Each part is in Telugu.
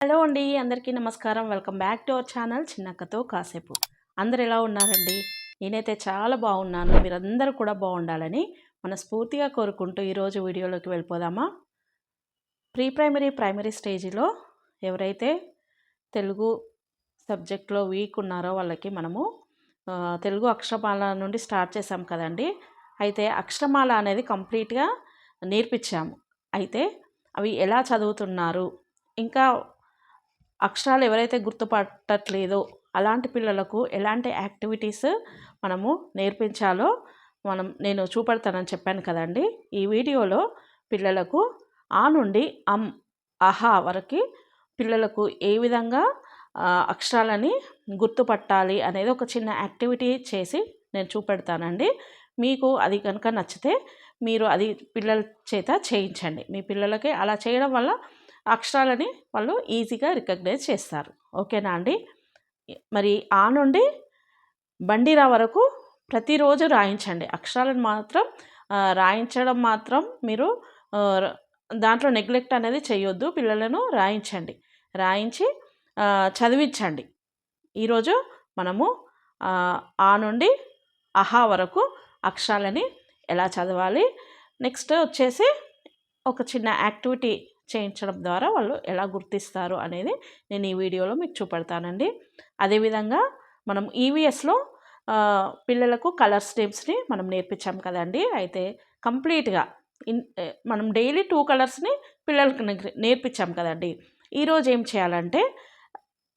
హలో అండి అందరికీ నమస్కారం. Welcome back to our channel చిన్నక్కతో కాసేపు. అందరు ఎలా ఉన్నారండి? నేనైతే చాలా బాగున్నాను. మీరందరూ కూడా బాగుండాలని మనస్ఫూర్తిగా కోరుకుంటూ ఈరోజు వీడియోలోకి వెళ్ళిపోదామా? ప్రీ ప్రైమరీ ప్రైమరీ స్టేజ్లో ఎవరైతే తెలుగు సబ్జెక్ట్లో వీక్ ఉన్నారో వాళ్ళకి మనము తెలుగు అక్షరమాల నుండి స్టార్ట్ చేసాం కదండి. అయితే అక్షరమాల అనేది కంప్లీట్గా నేర్పించాము. అయితే అవి ఎలా చదువుతున్నారు? ఇంకా అక్షరాలు ఎవరైతే గుర్తుపట్టట్లేదో అలాంటి పిల్లలకు ఎలాంటి యాక్టివిటీస్ మనము నేర్పించాలో మనం నేను చూపెడతానని చెప్పాను కదండి. ఈ వీడియోలో పిల్లలకు ఆ నుండి అమ్ అహా వరకు పిల్లలకు ఏ విధంగా అక్షరాలని గుర్తుపట్టాలి అనేది ఒక చిన్న యాక్టివిటీ చేసి నేను చూపెడతానండి. మీకు అది కనుక నచ్చితే మీరు అది పిల్లల చేత చేయించండి. మీ పిల్లలకి అలా చేయడం వల్ల అక్షరాలని వాళ్ళు ఈజీగా రికగ్నైజ్ చేస్తారు. ఓకేనా అండి? మరి ఆ నుండి బండిరా వరకు ప్రతిరోజు రాయించండి. అక్షరాలను మాత్రం రాయించడం మాత్రం మీరు దాంట్లో నెగ్లెక్ట్ అనేది చేయొద్దు. పిల్లలను రాయించండి. రాయించి చదివించండి. ఈరోజు మనము ఆ నుండి అహా వరకు అక్షరాలని ఎలా చదవాలి? నెక్స్ట్ వచ్చేసి ఒక చిన్న యాక్టివిటీ చేయించడం ద్వారా వాళ్ళు ఎలా గుర్తిస్తారు అనేది నేను ఈ వీడియోలో మీకు చూపెడతానండి. అదేవిధంగా మనం ఈవీఎస్లో పిల్లలకు కలర్స్ నేమ్స్ని మనం నేర్పించాం కదండి. అయితే కంప్లీట్గా ఇన్ మనం డైలీ టూ కలర్స్ని పిల్లలకు నేర్పించాం కదండి. ఈరోజు ఏం చేయాలంటే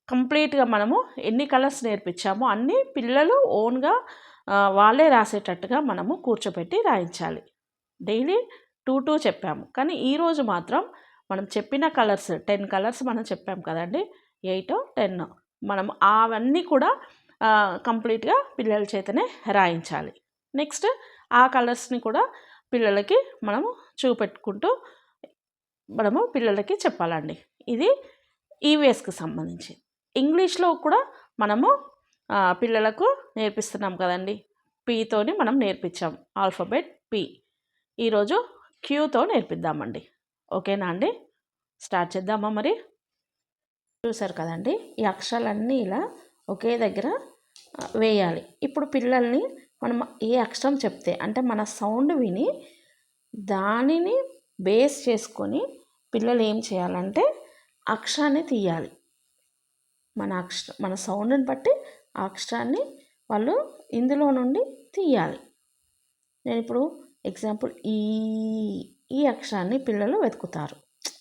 కంప్లీట్గా మనము ఎన్ని కలర్స్ నేర్పించామో అన్నీ పిల్లలు ఓన్గా వాళ్ళే రాసేటట్టుగా మనము కూర్చోబెట్టి రాయించాలి. డైలీ టూ టూ చెప్పాము. కానీ ఈరోజు మాత్రం మనం చెప్పిన కలర్స్ టెన్ కలర్స్ మనం చెప్పాం కదండి. ఎయిట్ టెన్ మనం అవన్నీ కూడా కంప్లీట్గా పిల్లల చేతనే రాయించాలి. నెక్స్ట్ ఆ కలర్స్ని కూడా పిల్లలకి మనము చూపెట్టుకుంటూ మనము పిల్లలకి చెప్పాలండి. ఇది ఈవీఎస్కి సంబంధించి. ఇంగ్లీష్లో కూడా మనము పిల్లలకు నేర్పిస్తున్నాం కదండి. పీతోని మనం నేర్పించాం. ఆల్ఫబెట్ పి ఈరోజు క్యూతో నేర్పిద్దామండి. ఓకేనా అండి? స్టార్ట్ చేద్దామా మరి? చూసారు కదండి ఈ అక్షరాలన్నీ ఇలా ఒకే దగ్గర వేయాలి. ఇప్పుడు పిల్లల్ని మనం ఏ అక్షరం చెప్తే అంటే మన సౌండ్ విని దానిని బేస్ చేసుకొని పిల్లలు ఏం చేయాలంటే అక్షరాన్ని తీయాలి. మన అక్ష మన సౌండ్ని బట్టి ఆ అక్షరాన్ని వాళ్ళు ఇందులో నుండి తీయాలి. నేను ఇప్పుడు ఎగ్జాంపుల్ ఈ ఈ అక్షరాన్ని పిల్లలు వెతుకుతారు.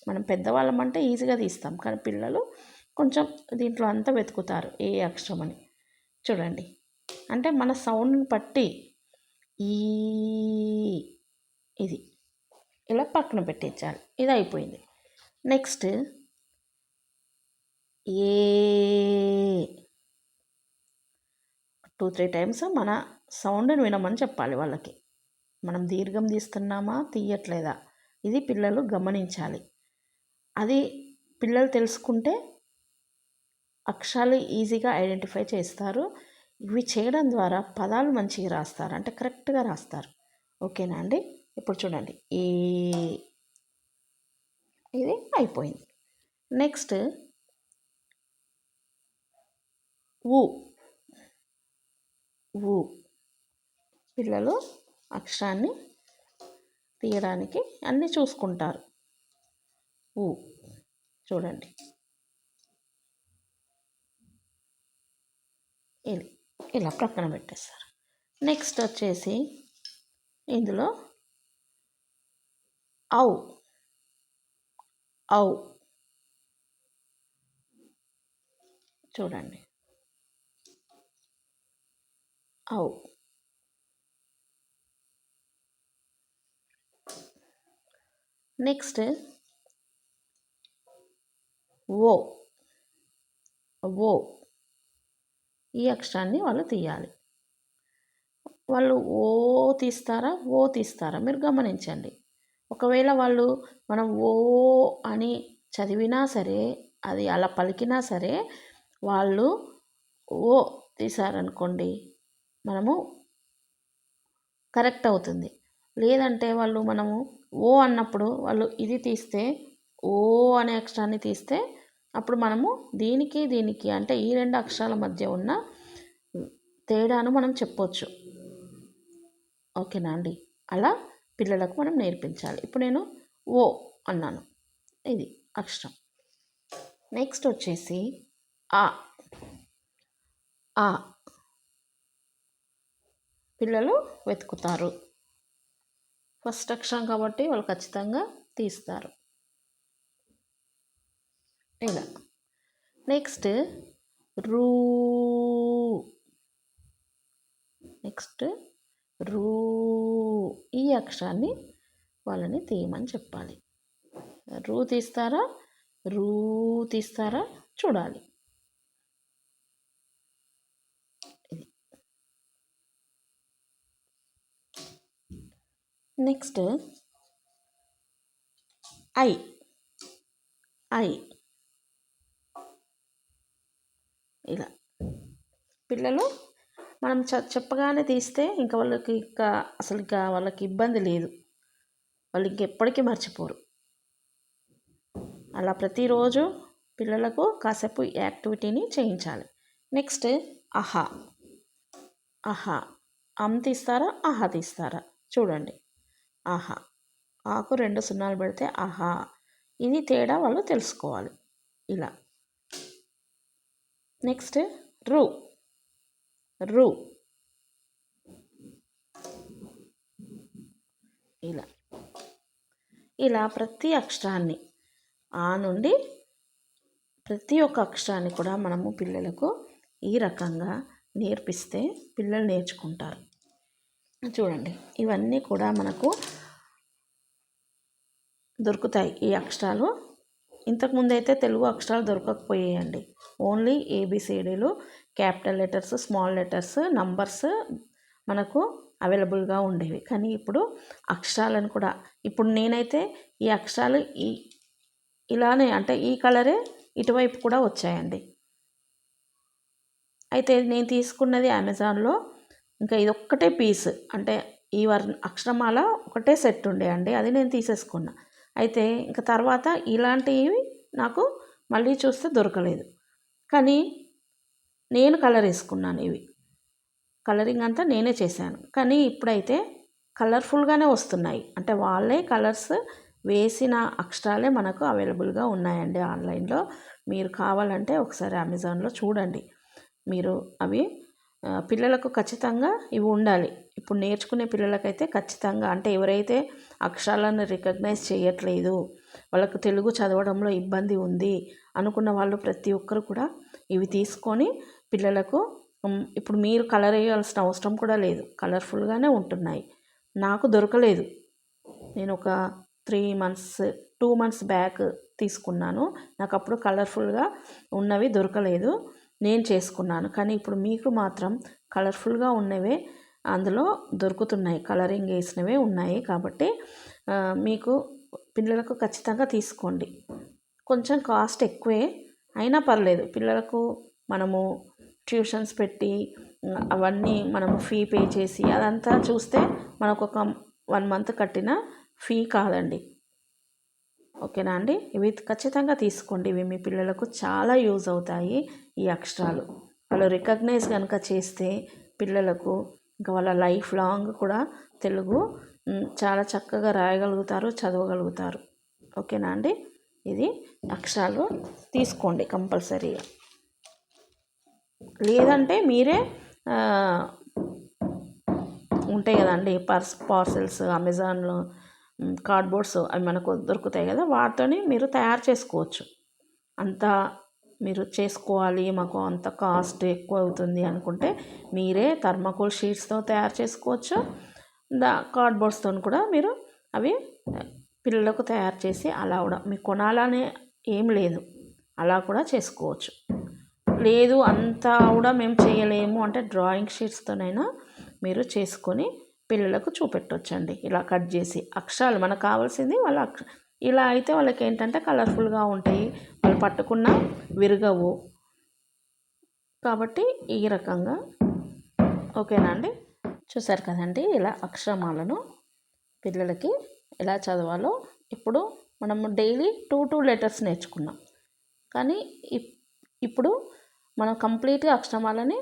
మనం పెద్దవాళ్ళం అంటే ఈజీగా తీస్తాం. కానీ పిల్లలు కొంచెం దీంట్లో అంతా వెతుకుతారు ఏ అక్షరం అని. చూడండి. అంటే మన సౌండ్ని బట్టి ఈ ఇది ఇలా పక్కన పెట్టించాలి ఇది అయిపోయింది. Next a two three times మన సౌండ్ని వినమని చెప్పాలి వాళ్ళకి. మనం దీర్ఘం తీస్తున్నామా తీయట్లేదా? ఇది పిల్లలు గమనించాలి. అది పిల్లలు తెలుసుకుంటే అక్షరాలు ఈజీగా ఐడెంటిఫై చేస్తారు. ఇవి చేయడం ద్వారా పదాలు మంచిగా రాస్తారు. అంటే కరెక్ట్గా రాస్తారు. ఓకేనా అండి? ఇప్పుడు చూడండి. ఈ ఇది అయిపోయింది. నెక్స్ట్ ఊ. ఊ. పిల్లలు అక్షరాన్ని తీయడానికి అన్నీ చూసుకుంటారు. ఊ చూడండి. ఇది ఇలా ప్రక్కన పెట్టేస్తారు. నెక్స్ట్ వచ్చేసి ఇందులో ఔ ఔ. చూడండి. ఔ. నెక్స్ట్ ఓ ఓ. ఈ అక్షరాన్ని వాళ్ళు తీయాలి. వాళ్ళు ఓ తీస్తారా? ఓ తీస్తారా? మీరు గమనించండి. ఒకవేళ వాళ్ళు మనం ఓ అని చదివినా సరే అది అలా పలికినా సరే వాళ్ళు ఓ తీశారనుకోండి మనము కరెక్ట్ అవుతుంది. లేదంటే వాళ్ళు మనము ఓ అన్నప్పుడు వాళ్ళు ఇది తీస్తే ఓ అనే అక్షరాన్ని తీస్తే అప్పుడు మనము దీనికి దీనికి అంటే ఈ రెండు అక్షరాల మధ్య ఉన్న తేడాను మనం చెప్పొచ్చు. ఓకేనా అండి? అలా పిల్లలకు మనం నేర్పించాలి. ఇప్పుడు నేను ఓ అన్నాను. ఇది అక్షరం. నెక్స్ట్ వచ్చేసి ఆ. ఆ. పిల్లలు వెతుకుతారు. ఫస్ట్ అక్షరం కాబట్టి వాళ్ళు ఖచ్చితంగా తీస్తారు. ఇలా. నెక్స్ట్ రూ. నెక్స్ట్ రూ. ఈ అక్షరాన్ని వాళ్ళని తీయమని చెప్పాలి. రూ తీస్తారా? రూ తీస్తారా? చూడాలి. నెక్స్ట్ ఐ. ఐ. ఇలా. పిల్లలు మనం చ చెప్పగానే తీస్తే ఇంకా వాళ్ళకి ఇంకా అసలు ఇంకా వాళ్ళకి ఇబ్బంది లేదు. వాళ్ళు ఇంకెప్పటికీ మర్చిపోరు. అలా ప్రతిరోజు పిల్లలకు కాసేపు యాక్టివిటీని చేయించాలి. నెక్స్ట్ అహా అహా అమ్ తీస్తారా? అహా తీస్తారా? చూడండి. ఆహా. ఆకు రెండు సున్నాలు పెడితే ఆహా. ఇది తేడా వాళ్ళు తెలుసుకోవాలి. ఇలా. నెక్స్ట్ రు. రు. ఇలా. ఇలా ప్రతి అక్షరాన్ని. ఆ నుండి ప్రతి ఒక్క అక్షరాన్ని కూడా మనము పిల్లలకు ఈ రకంగా నేర్పిస్తే పిల్లలు నేర్చుకుంటారు. చూడండి. ఇవన్నీ కూడా మనకు దొరుకుతాయి ఈ అక్షరాలు. ఇంతకుముందు అయితే తెలుగు అక్షరాలు దొరకకపోయాయండి. ఓన్లీ ఏబిసిడీలు capital letters small letters numbers మనకు అవైలబుల్గా ఉండేవి. కానీ ఇప్పుడు అక్షరాలను కూడా ఇప్పుడు నేనైతే ఈ అక్షరాలు ఈ ఇలానే అంటే ఈ కలరే ఇటువైపు కూడా వచ్చాయండి. అయితే నేను తీసుకున్నది అమెజాన్లో ఇంకా ఇది ఒక్కటే పీస్. అంటే ఈ వర్ అక్షరమాల ఒకటే సెట్ ఉండే అండి. అది నేను తీసేసుకున్నా. అయితే ఇంకా తర్వాత ఇలాంటివి నాకు మళ్ళీ చూస్తే దొరకలేదు. కానీ నేను కలర్ వేసుకున్నాను ఇవి. కలరింగ్ అంతా నేనే చేశాను. కానీ ఇప్పుడైతే కలర్ఫుల్గానే వస్తున్నాయి. అంటే వాళ్ళే కలర్స్ వేసిన అక్షరాలే మనకు అవైలబుల్గా ఉన్నాయండి ఆన్లైన్లో. మీరు కావాలంటే ఒకసారి అమెజాన్లో చూడండి. మీరు అవి పిల్లలకు ఖచ్చితంగా ఇవి ఉండాలి. ఇప్పుడు నేర్చుకునే పిల్లలకైతే ఖచ్చితంగా అంటే ఎవరైతే అక్షరాలను రికగ్నైజ్ చేయట్లేదు వాళ్ళకు తెలుగు చదవడంలో ఇబ్బంది ఉంది అనుకున్న వాళ్ళు ప్రతి ఒక్కరు కూడా ఇవి తీసుకొని పిల్లలకు ఇప్పుడు మీరు కలర్ వేయాల్సిన అవసరం కూడా లేదు. కలర్ఫుల్గానే ఉంటున్నాయి. నాకు దొరకలేదు. నేను ఒక three months two months back తీసుకున్నాను. నాకు అప్పుడు కలర్ఫుల్గా ఉన్నవి దొరకలేదు. నేను చేసుకున్నాను. కానీ ఇప్పుడు మీకు మాత్రం కలర్ఫుల్గా ఉన్నవే అందులో దొరుకుతున్నాయి. కలరింగ్ వేసినవే ఉన్నాయి కాబట్టి మీకు పిల్లలకు ఖచ్చితంగా తీసుకోండి. కొంచెం కాస్ట్ ఎక్కువే అయినా పర్లేదు. పిల్లలకు మనము ట్యూషన్స్ పెట్టి అవన్నీ మనము ఫీ పే చేసి అదంతా చూస్తే మనకు ఒక వన్ మంత్ కట్టిన ఫీ కాదండి. ఓకేనా అండి? ఇవి ఖచ్చితంగా తీసుకోండి. ఇవి మీ పిల్లలకు చాలా యూజ్ అవుతాయి. ఈ అక్షరాలు. వాళ్ళు రికగ్నైజ్ కనుక చేస్తే పిల్లలకు ఇంకా వాళ్ళ లైఫ్ లాంగ్ కూడా తెలుగు చాలా చక్కగా రాయగలుగుతారు చదవగలుగుతారు. ఓకేనా అండి? ఇది అక్షరాలు తీసుకోండి కంపల్సరీగా లేదంటే మీరే ఉంటాయి కదండి పర్స్ పార్సెల్స్ అమెజాన్లో కార్డ్బోర్డ్స్ అవి మనకు దొరుకుతాయి కదా వాటితోని మీరు తయారు చేసుకోవచ్చు. అంత మీరు చేసుకోవాలి మాకు అంత కాస్ట్ ఎక్కువ అవుతుంది అనుకుంటే మీరే థర్మాకోల్ షీట్స్తో తయారు చేసుకోవచ్చు. దా కార్డ్బోర్డ్స్తో కూడా మీరు అవి పిల్లలకు తయారు చేసి అలా కూడా మీకు కొనాలనే ఏం లేదు. అలా కూడా చేసుకోవచ్చు. లేదు అంతా కూడా మేము చేయలేము అంటే డ్రాయింగ్ షీట్స్తోనైనా మీరు చేసుకొని పిల్లలకు చూపెట్టవచ్చండి ఇలా కట్ చేసి అక్షరాలు మనకు కావాల్సింది వాళ్ళ అక్ష ఇలా అయితే వాళ్ళకి ఏంటంటే కలర్ఫుల్గా ఉంటాయి. వాళ్ళు పట్టుకున్న విరగవు. కాబట్టి ఈ రకంగా ఓకేనా అండి? చూసారు కదండి ఇలా అక్షరమాలను పిల్లలకి ఎలా చదవాలో. ఇప్పుడు మనము డైలీ టూ టూ లెటర్స్ నేర్చుకున్నాం. కానీ ఇప్- ఇప్పుడు మనం కంప్లీట్గా అక్షరమాలని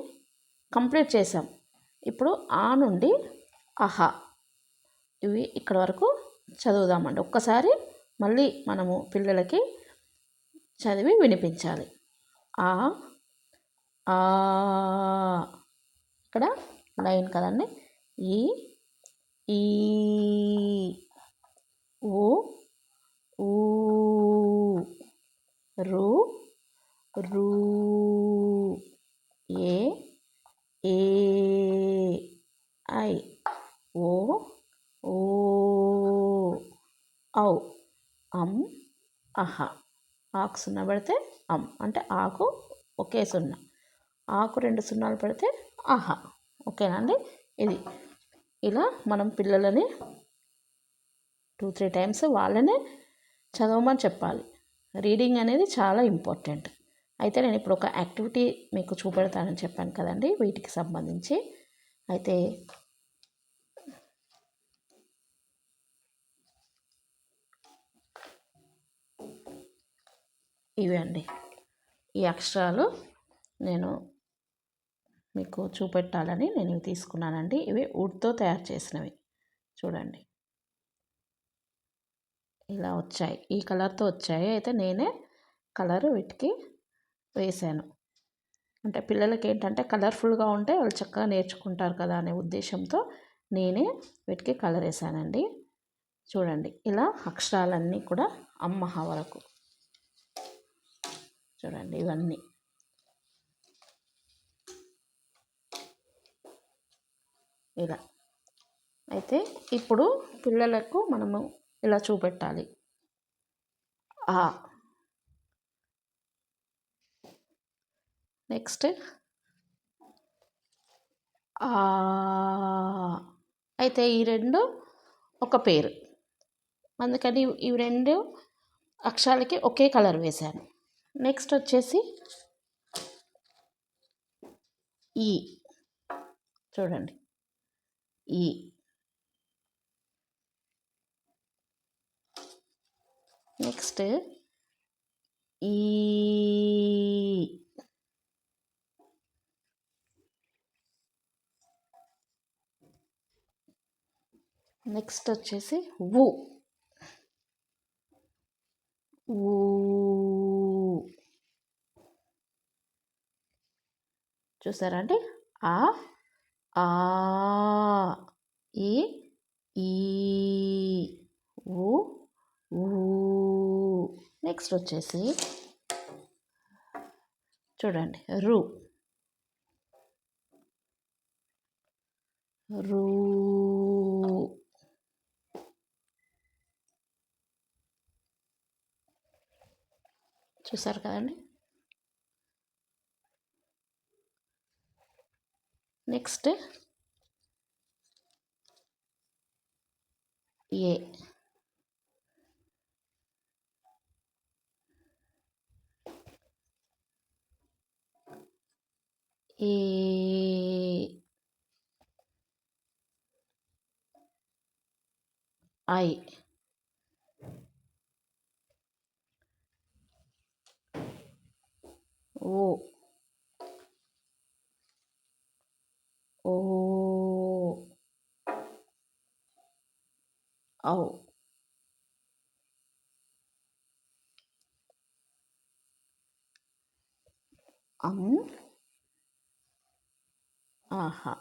కంప్లీట్ చేసాం. ఇప్పుడు ఆ నుండి అహా ఇవి ఇక్కడ వరకు చదువుదామండి. ఒక్కసారి మళ్ళీ మనము పిల్లలకి చదివి వినిపించాలి. ఆ ఆ ఇక్కడ లైన్ కదండి. ఈ ఈ ఊ ఊ రు రూ ఏ ఏ ఐ ఓ ఓ ఔ అం అహ. ఆకు సున్నా పెడితే అమ్. అంటే ఆకు ఒకే సున్నా. ఆకు రెండు సున్నాలు పెడితే ఆహా. ఓకేనా అండి? ఇది. ఇలా మనం పిల్లలని టూ త్రీ టైమ్స్ వాళ్ళనే చదవమని చెప్పాలి. రీడింగ్ అనేది చాలా ఇంపార్టెంట్ అయితే నేను ఇప్పుడు ఒక యాక్టివిటీ మీకు చూపెడతానని చెప్పాను కదండి. వీటికి సంబంధించి. అయితే ఇవే అండి ఈ అక్షరాలు నేను మీకు చూపెట్టాలని నేను ఇవి తీసుకున్నానండి. ఇవి వుడ్తో తయారు చేసినవి. చూడండి. ఇలా వచ్చాయి. ఈ కలర్తో వచ్చాయి. అయితే నేనే కలర్ వీటికి వేశాను అంటే పిల్లలకి ఏంటంటే కలర్ఫుల్గా ఉంటే వాళ్ళు చక్కగా నేర్చుకుంటారు కదా అనే ఉద్దేశంతో నేనే వీటికి కలర్ వేసానండి. చూడండి. ఇలా అక్షరాలన్నీ కూడా అమ్మహ వరకు. చూడండి ఇవన్నీ. ఇలా. అయితే ఇప్పుడు పిల్లలకు మనము ఇలా చూపెట్టాలి. ఆ. నెక్స్ట్. అయితే ఈ రెండు ఒక పేరు. అందుకని ఈ రెండు అక్షరాలకి ఒకే కలర్ వేశాను. నెక్స్ట్ వచ్చేసి ఈ. చూడండి. ఈ. నెక్స్ట్ ఈ. నెక్స్ట్ వచ్చేసి ఊ ఊ. చూసారా అండి? ఆ ఆ ఈ ఈ ఊ ఊ. నెక్స్ట్ వచ్చేసి చూడండి రు. రూ. చూసారు కదండి next A A I O ఓ ఔ అం ఆహా.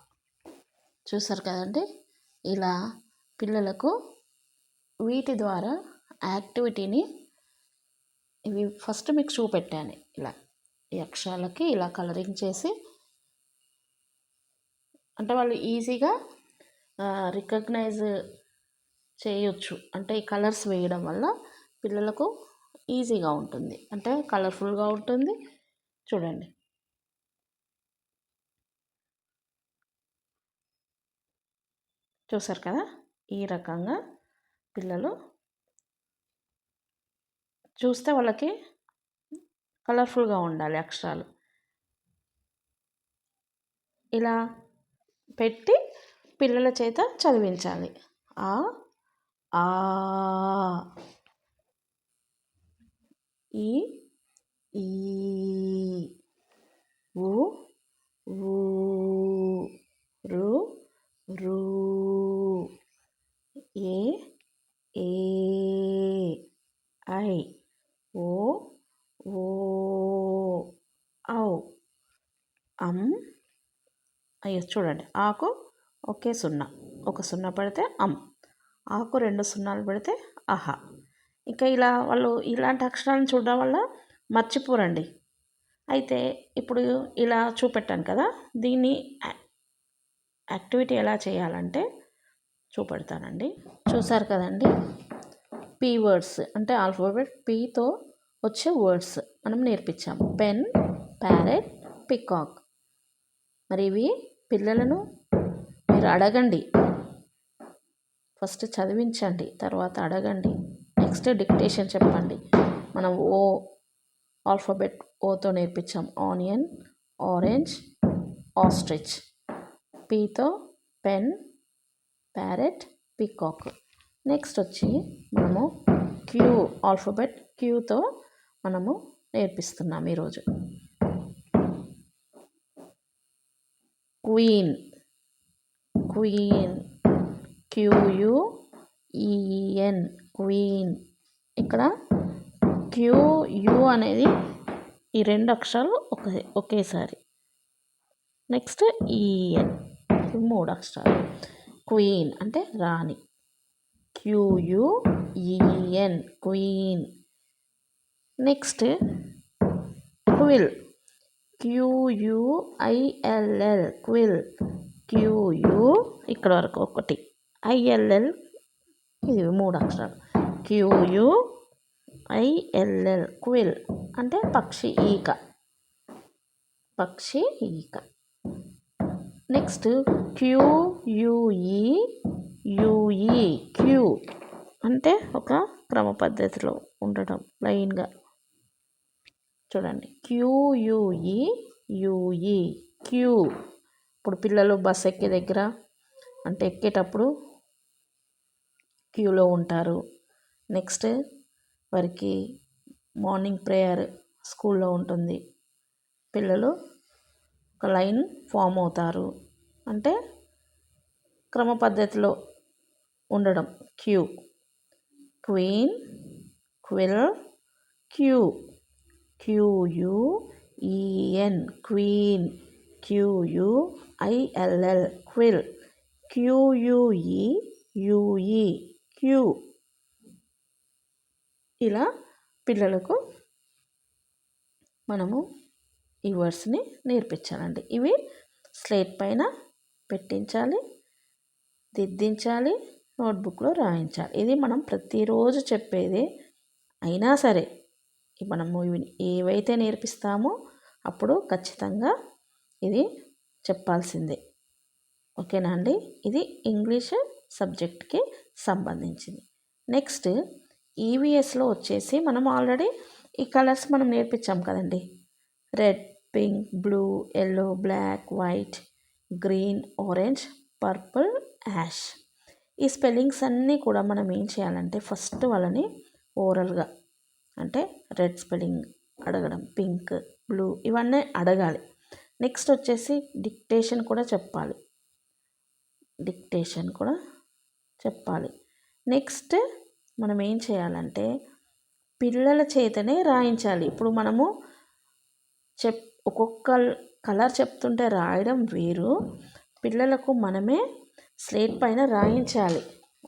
చూసారు కదండి? ఇలా పిల్లలకు వీటి ద్వారా యాక్టివిటీని ఇవి ఫస్ట్ మీకు చూపెట్టాను. ఇలా. ఈ అక్షరాలకి ఇలా కలరింగ్ చేసి అంటే వాళ్ళు ఈజీగా రికగ్నైజ్ చేయొచ్చు. అంటే ఈ కలర్స్ వేయడం వల్ల పిల్లలకు ఈజీగా ఉంటుంది. అంటే కలర్ఫుల్గా ఉంటుంది. చూడండి. చూసారు కదా? ఈ రకంగా పిల్లలు చూస్తే వాళ్ళకి కలర్ఫుల్గా ఉండాలి అక్షరాలు. ఇలా పెట్టి పిల్లల చేత చదివించాలి. ఆ ఆ ఈ ఈ ఉ ఊ రు రు ఏ ఏ ఐ ఓ ఓ ఔ అమ్ అయ్యో చూడండి. ఆకు ఒకే సున్నా. ఒక సున్నా పడితే అమ్. ఆకు రెండు సున్నాలు పెడితే అహ ఇంకా ఇలా వాళ్ళు ఇలాంటి అక్షరాలను చూడడం వల్ల మర్చిపోరండి. అయితే ఇప్పుడు ఇలా చూపెట్టాను కదా దీన్ని యాక్టివిటీ ఎలా చేయాలంటే చూపెడతానండి. చూసారు కదండి? పీ వర్డ్స్ అంటే ఆల్ఫాబెట్ పీతో వచ్చే వర్డ్స్ మనం నేర్పించాము పెన్ ప్యారెట్ పికాక్ మరి ఇవి పిల్లలను మీరు అడగండి. ఫస్ట్ చదివించండి తర్వాత అడగండి. నెక్స్ట్ డిక్టేషన్ చెప్పండి. మనం ఓ ఆల్ఫాబెట్ ఓతో నేర్పించాం. Onion orange ostrich. పీతో pen parrot peacock. Next వచ్చి మనము క్యూ ఆల్ఫాబెట్ క్యూతో మనము నేర్పిస్తున్నాం ఈరోజు. క్వీన్ క్వీన్ క్యూయుఈఎన్ క్వీన్ ఇక్కడ క్యూయు అనేది ఈ రెండు అక్షరాలు ఒకే ఒకేసారి. నెక్స్ట్ ఈఎన్ మూడు అక్షరాలు. క్వీన్ అంటే రాణి. క్యూయుఈఎన్ క్వీన్ నెక్స్ట్ క్విల్ క్యూయుఐఎల్ఎల్ క్విల్ క్యూయు ఇక్కడ వరకు ఒకటి. ఐఎల్ఎల్ ఇది మూడు అక్షరాలు. క్యూయు ఐఎల్ఎల్ క్విల్ అంటే పక్షి ఈక. పక్షి ఈక. నెక్స్ట్ క్యూయుఈ యుఈ క్యూ అంటే ఒక క్రమ పద్ధతిలో ఉండటం లైన్గా. చూడండి. క్యూయుఈ యూఈ క్యూ ఇప్పుడు పిల్లలు బస్ ఎక్కే దగ్గర అంటే ఎక్కేటప్పుడు క్యూలో ఉంటారు. నెక్స్ట్ వారికి మార్నింగ్ ప్రేయర్ స్కూల్లో ఉంటుంది. పిల్లలు ఒక లైన్ ఫామ్ అవుతారు. అంటే క్రమ పద్ధతిలో ఉండడం. Q queen quill Q Q U E N queen Q U I L L quill Q U E U E queue ఇలా పిల్లలకు మనము ఈ వర్డ్స్ని నేర్పించాలండి. ఇవి స్లేట్ పైన పెట్టించాలి దిద్దించాలి నోట్బుక్లో రాయించాలి. ఇది మనం ప్రతిరోజు చెప్పేది అయినా సరే మనము ఏవైతే నేర్పిస్తామో అప్పుడు ఖచ్చితంగా ఇది చెప్పాల్సిందే. ఓకేనా అండి? ఇది ఇంగ్లీష్ సబ్జెక్ట్కి సంబంధించింది. నెక్స్ట్ ఈవీఎస్లో వచ్చేసి మనం ఆల్రెడీ ఈ కలర్స్ మనం నేర్పించాం కదండి. Red pink blue yellow black white green orange purple ash. ఈ స్పెల్లింగ్స్ అన్నీ కూడా మనం ఏం చేయాలంటే ఫస్ట్ వాళ్ళని ఓరల్గా అంటే రెడ్ స్పెల్లింగ్ అడగడం పింక్ బ్లూ ఇవన్నీ అడగాలి. నెక్స్ట్ వచ్చేసి డిక్టేషన్ కూడా చెప్పాలి. డిక్టేషన్ కూడా చెప్పాలి. నెక్స్ట్ మనం ఏం చేయాలంటే పిల్లల చేతనే రాయించాలి. ఇప్పుడు మనము చెప్ ఒక్కొక్క కలర్ చెప్తుంటే రాయడం వేరు. పిల్లలకు మనమే స్లేట్ పైన రాయించాలి.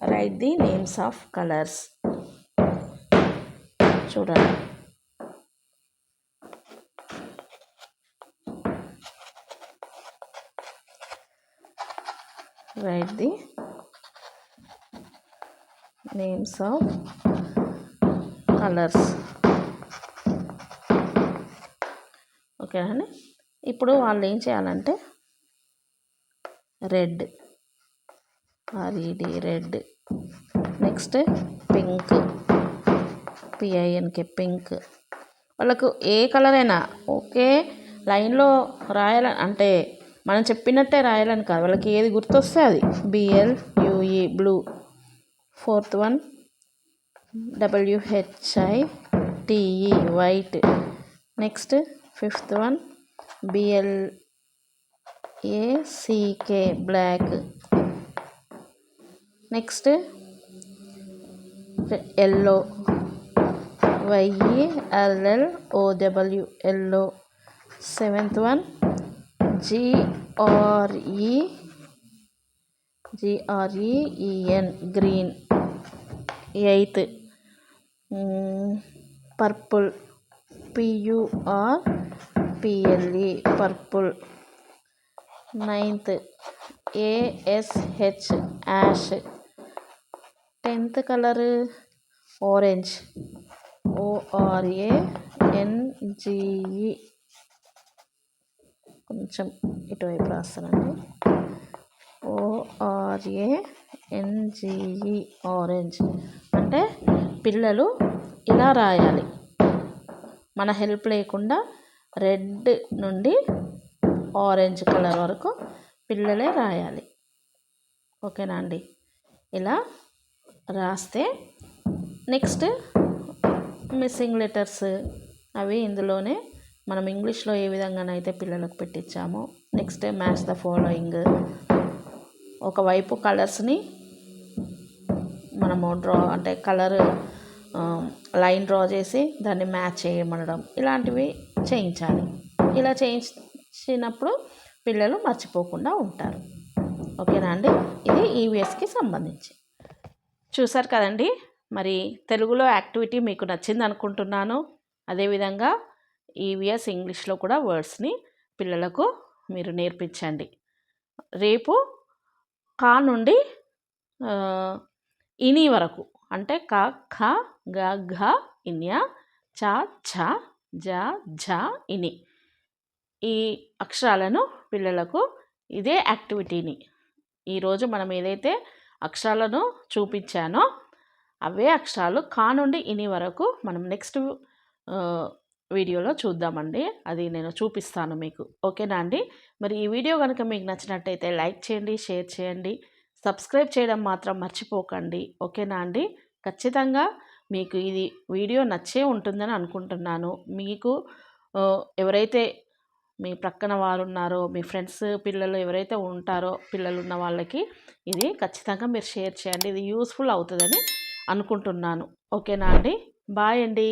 Write the names of colours చూడండి. Write the names of colours ఓకేనా ఇప్పుడు వాళ్ళు ఏం చేయాలంటే red R E D red. Next pink P I N K pink. వాళ్ళకు ఏ కలర్ అయినా ఓకే లైన్లో రాయాలని అంటే మనం చెప్పినట్టే రాయాలని కాదు. వాళ్ళకి ఏది గుర్తొస్తే అది. B L U E blue. Fourth one. W H I T E white. Next fifth one. B L A C K black. Next yellow. Y E L L O W yellow seventh one G R E G R E E N green eighth purple P U R P L E purple ninth A S H ash tenth colour orange O R A N G E కొంచెం ఇటువైపు రాస్తానండి. ఓఆర్ఏ ఎన్జిఈ ఆరెంజ్ అంటే పిల్లలు ఇలా రాయాలి. మన హెల్ప్ లేకుండా రెడ్ నుండి ఆరెంజ్ కలర్ వరకు పిల్లలే రాయాలి. ఓకేనా అండి? ఇలా రాస్తే నెక్స్ట్ మిస్సింగ్ లెటర్స్ అవి ఇందులోనే మనం ఇంగ్లీష్లో ఏ విధంగానైతే పిల్లలకు పెట్టించామో నెక్స్ట్ మ్యాచ్ ద ఫాలోయింగ్. ఒకవైపు కలర్స్ని మనము డ్రా అంటే కలర్ లైన్ డ్రా చేసి దాన్ని మ్యాచ్ చేయమనడం ఇలాంటివి చేయించాలి. ఇలా చేయించినప్పుడు పిల్లలు మర్చిపోకుండా ఉంటారు. ఓకేనా అండి? ఇది ఈవీఎస్కి సంబంధించి. చూసారు కదండి? మరి తెలుగులో యాక్టివిటీ మీకు నచ్చింది అనుకుంటున్నాను. అదేవిధంగా ఈవీఎస్ ఇంగ్లీష్లో కూడా వర్డ్స్ని పిల్లలకు మీరు నేర్పించండి. రేపు కా నుండి ఇని వరకు అంటే క ఖ గ ఘ ఇన్య చ ఛ జ ఝ ఇని ఈ అక్షరాలను పిల్లలకు ఇదే యాక్టివిటీని. ఈరోజు మనం ఏదైతే అక్షరాలను చూపించానో అవే అక్షరాలు కా నుండి ఇని వరకు మనం నెక్స్ట్ వీడియోలో చూద్దామండి. అది నేను చూపిస్తాను మీకు. ఓకేనా అండి? మరి ఈ వీడియో కనుక మీకు నచ్చినట్టయితే లైక్ చేయండి షేర్ చేయండి సబ్స్క్రైబ్ చేయడం మాత్రం మర్చిపోకండి. ఓకేనా అండి? ఖచ్చితంగా మీకు ఇది వీడియో నచ్చే ఉంటుందని అనుకుంటున్నాను. మీకు ఎవరైతే మీ ప్రక్కన వారు ఉన్నారో మీ ఫ్రెండ్స్ పిల్లలు ఎవరైతే ఉంటారో పిల్లలు ఉన్న వాళ్ళకి ఇది ఖచ్చితంగా మీరు షేర్ చేయండి. ఇది యూస్ఫుల్ అవుతుందని అనుకుంటున్నాను. ఓకేనా అండి? బాయ్ అండి.